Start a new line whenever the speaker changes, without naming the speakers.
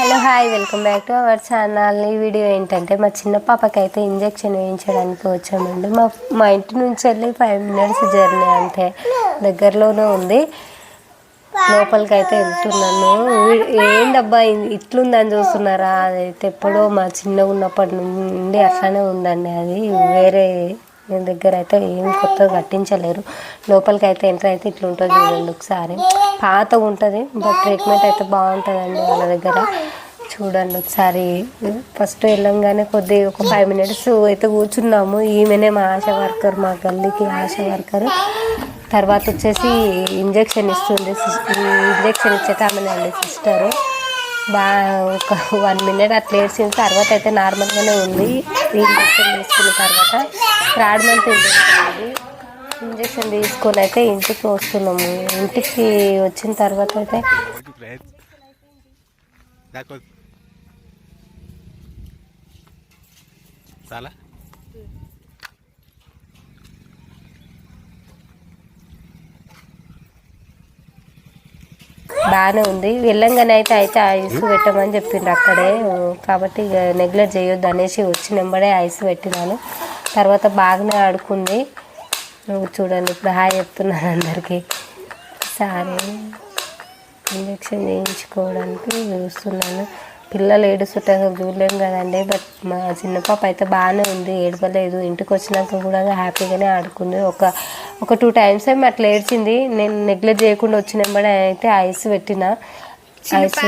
Hello hi welcome back to our channel. ఈ video ఏంటంటే మా చిన్న పాపకి అయితే ఇంజెక్షన్ వేయించడానికి వచ్చామండి. మా మా ఇంటి నుంచి వెళ్ళి ఫైవ్ మినిట్స్ జర్నీ అంటే దగ్గరలోనే ఉంది. లోపలికి అయితే వెళ్తున్నాను. వీ- ఏందబ్బా ఇట్లుందని చూస్తున్నారా? అదైతే ఎప్పుడో మా చిన్నగా ఉన్నప్పటి నుండి అట్లానే ఉందండి. అది వేరే దగ్గర అయితే ఏం కొత్తగా కట్టించలేరు. లోపలికి అయితే ఎంటర్ అయితే ఇట్లా ఉంటుంది చూడండి ఒకసారి. పాత ఉంటుంది బట్ ట్రీట్మెంట్ అయితే బాగుంటుందండి వాళ్ళ దగ్గర. చూడండి ఒకసారి. ఫస్ట్ వెళ్ళంగానే కొద్దిగా ఒక ఫైవ్ మినిట్స్ అయితే కూర్చున్నాము. ఈమెనే మా ఆశా వర్కర్ మా గల్లీకి ఆశా వర్కర్. తర్వాత వచ్చేసి ఇంజెక్షన్ ఇస్తుంది సిస్టర్ ఈ ఇంజెక్షన్ ఇచ్చేట ఆమెనండి సిస్టరు. బాగా ఒక వన్ మినిట్ అట్లా వేసిన తర్వాత అయితే నార్మల్గానే ఉంది. ఇంజక్షన్ తీసుకున్న తర్వాత థర్డ్ మంత్ ఇంజక్షన్ ఉంది ఇంజక్షన్ తీసుకొని అయితే ఇంటికి వస్తున్నాము. ఇంటికి వచ్చిన తర్వాత అయితే
చాలా?
బాగానే ఉంది. వెళ్ళంగానే అయితే అయితే ఐస్ పెట్టమని చెప్పిండ్రు అక్కడే. కాబట్టి ఇక నెగ్లెక్ట్ చేయొద్దు అనేసి వచ్చి నెంబడే ఐస్ పెట్టినాను. తర్వాత బాగానే ఆడుకుంది. చూడండి ఇప్పుడు హాయ్ చెప్తున్నాను అందరికీ. సరే ఇంజక్షన్ చేయించుకోవడానికి చూస్తున్నాను. పిల్లలు ఏడుస్తుంటే అసలు చూడలేము కదండి. బట్ మా చిన్న పాప అయితే బాగానే ఉంది. ఏడవలేదు. ఇంటికి వచ్చినాక కూడా హ్యాపీగానే ఆడుకుంది. ఒక ఒక టూ టైమ్స్ ఏమి అట్లా ఏడ్చింది. నేను నెగ్లెక్ట్ చేయకుండా వచ్చిన అయితే ఐస్ పెట్టిన. ఐస్